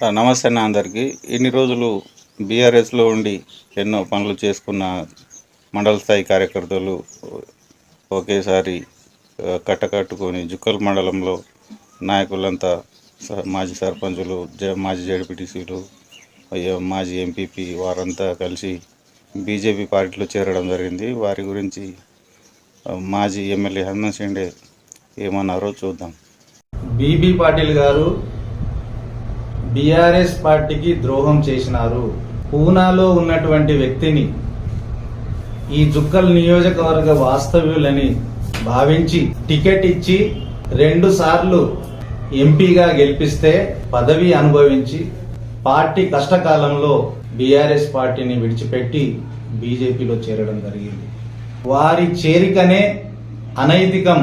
నమస్తే అన్న అందరికీ. ఇన్ని రోజులు బీఆర్ఎస్లో ఉండి ఎన్నో పనులు చేసుకున్న మండల స్థాయి కార్యకర్తలు ఒకేసారి కట్టకట్టుకొని జుక్కల్ మండలంలో నాయకులంతా మాజీ సర్పంచులు జ మాజీ జడ్పీటీసీలు మాజీ ఎంపీపీ వారంతా కలిసి బీజేపీ పార్టీలో చేరడం జరిగింది. వారి గురించి మాజీ ఎమ్మెల్యే హనుమంత్ షిండే ఏమన్నారో చూద్దాం. బీబీ పాటిల్ గారు బీఆర్ఎస్ పార్టీకి ద్రోహం చేసినారు. పూనాలో ఉన్నటువంటి వ్యక్తిని ఈ జుక్కల్ నియోజకవర్గ వాస్తవ్యులని భావించి టికెట్ ఇచ్చి రెండు సార్లు ఎంపీగా గెలిపిస్తే పదవి అనుభవించి పార్టీ కష్టకాలంలో బీఆర్ఎస్ పార్టీని విడిచిపెట్టి బీజేపీలో చేరడం జరిగింది. వారి చేరికనే అనైతికం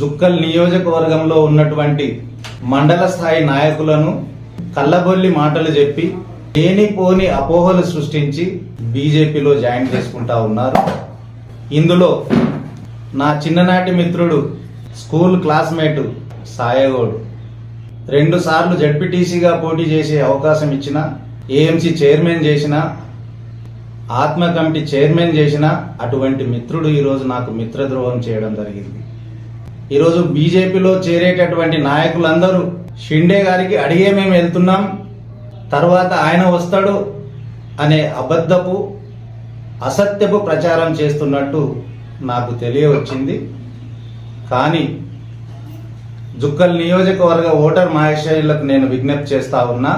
జుక్కల్ నియోజకవర్గంలో ఉన్నటువంటి మండల స్థాయి నాయకులను కళ్ళబొల్లి మాటలు చెప్పి లేనిపోని అపోహలు సృష్టించి బీజేపీలో జాయిన్ చేసుకుంటా ఉన్నారు. ఇందులో నా చిన్ననాటి మిత్రుడు స్కూల్ క్లాస్మేటు సాయగోడు. రెండు సార్లు జడ్పీటీసీగా పోటీ చేసే అవకాశం ఇచ్చిన ఏఎంసీ చైర్మన్ చేసిన ఆత్మ కమిటీ చైర్మన్ చేసిన అటువంటి మిత్రుడు ఈరోజు నాకు మిత్రద్రోహం చేయడం జరిగింది. ఈరోజు బీజేపీలో చేరేటటువంటి నాయకులందరూ షిండే గారికి అడిగే మేము వెళ్తున్నాం. తర్వాత ఆయన వస్తాడు అనే అబద్ధపు అసత్యపు ప్రచారం చేస్తున్నట్టు నాకు తెలియవచ్చింది. కానీ జుక్కల్ నియోజకవర్గ ఓటర్ మహేశ్వరులకు నేను విజ్ఞప్తి చేస్తా ఉన్నా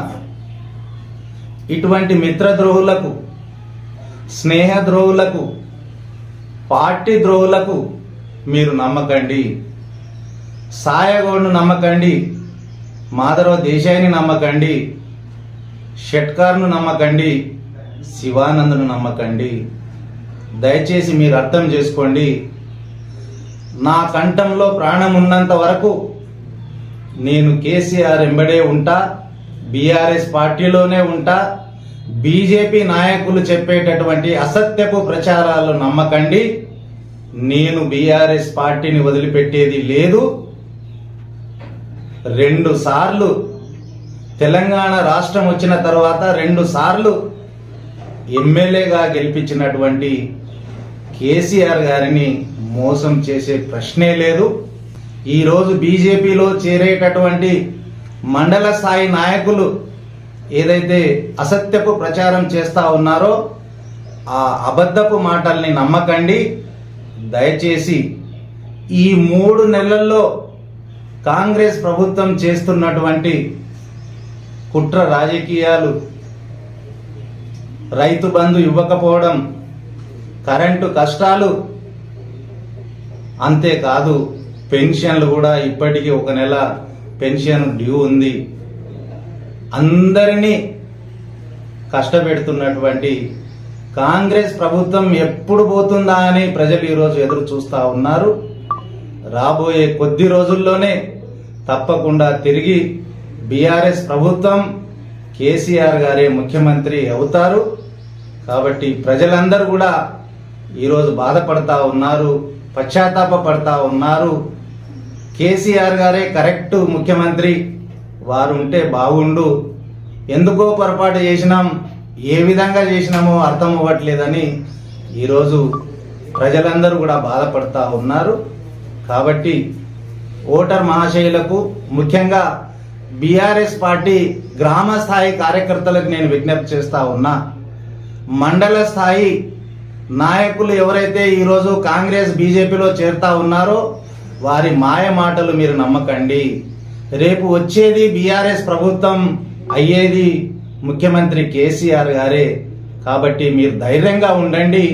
ఇటువంటి మిత్రద్రోహులకు స్నేహద్రోహులకు పార్టీ ద్రోహులకు మీరు నమ్మకండి. సాయగౌడ్ను నమ్మకండి మాధవ దేశాయిని నమ్మకండి షట్కార్ను నమ్మకండి శివానందును నమ్మకండి. దయచేసి మీరు అర్థం చేసుకోండి నా కంఠంలో ప్రాణం ఉన్నంత వరకు నేను కేసీఆర్ ఎంబడే ఉంటా బీఆర్ఎస్ పార్టీలోనే ఉంటా బీజేపీ నాయకులు చెప్పేటటువంటి అసత్యపు ప్రచారాలు నమ్మకండి నేను బీఆర్ఎస్ పార్టీని వదిలిపెట్టేది లేదు. రెండు సార్లు తెలంగాణ రాష్ట్రం వచ్చిన తర్వాత రెండు సార్లు ఎమ్మెల్యేగా గెలిపించినటువంటి కేసీఆర్ గారిని మోసం చేసే ప్రశ్నే లేదు. ఈరోజు బీజేపీలో చేరేటటువంటి మండల స్థాయి నాయకులు ఏదైతే అసత్యపు ప్రచారం చేస్తా ఉన్నారో ఆ అబద్ధపు మాటల్ని నమ్మకండి. దయచేసి ఈ మూడు నెలల్లో కాంగ్రెస్ ప్రభుత్వం చేస్తున్నటువంటి కుట్ర రాజకీయాలు రైతు బంధు ఇవ్వకపోవడం కరెంటు కష్టాలు అంతేకాదు పెన్షన్లు కూడా ఇప్పటికీ ఒక నెల పెన్షన్ డ్యూ ఉంది. అందరినీ కష్టపెడుతున్నటువంటి కాంగ్రెస్ ప్రభుత్వం ఎప్పుడు పోతుందా అని ప్రజలు ఈరోజు ఎదురు చూస్తూ ఉన్నారు. రాబోయే కొద్ది రోజుల్లోనే తప్పకుండా తిరిగి బీఆర్ఎస్ ప్రభుత్వం కేసీఆర్ గారే ముఖ్యమంత్రి అవుతారు. కాబట్టి ప్రజలందరూ కూడా ఈరోజు బాధపడతా ఉన్నారు పశ్చాత్తాప పడతా ఉన్నారు. కేసీఆర్ గారే కరెక్ట్ ముఖ్యమంత్రి వారు ఉంటే బాగుండు. ఎందుకో పొరపాటు చేసినాం ఏ విధంగా చేసినామో అర్థం అవ్వట్లేదని ఈరోజు ప్రజలందరూ కూడా బాధపడతా ఉన్నారు. కాబట్టి ఓటర్ మహాశయులకు ముఖ్యంగా బీఆర్ఎస్ పార్టీ గ్రామ స్థాయి కార్యకర్తలకు నేను విజ్ఞప్తి చేస్తా ఉన్నా. మండల స్థాయి నాయకులు ఎవరైతే ఈరోజు కాంగ్రెస్ బీజేపీలో చేరుతా ఉన్నారో వారి మాయ మాటలు మీరు నమ్మకండి. రేపు వచ్చేది బీఆర్ఎస్ ప్రభుత్వం అయ్యేది ముఖ్యమంత్రి కేసీఆర్ గారే. కాబట్టి మీరు ధైర్యంగా ఉండండి.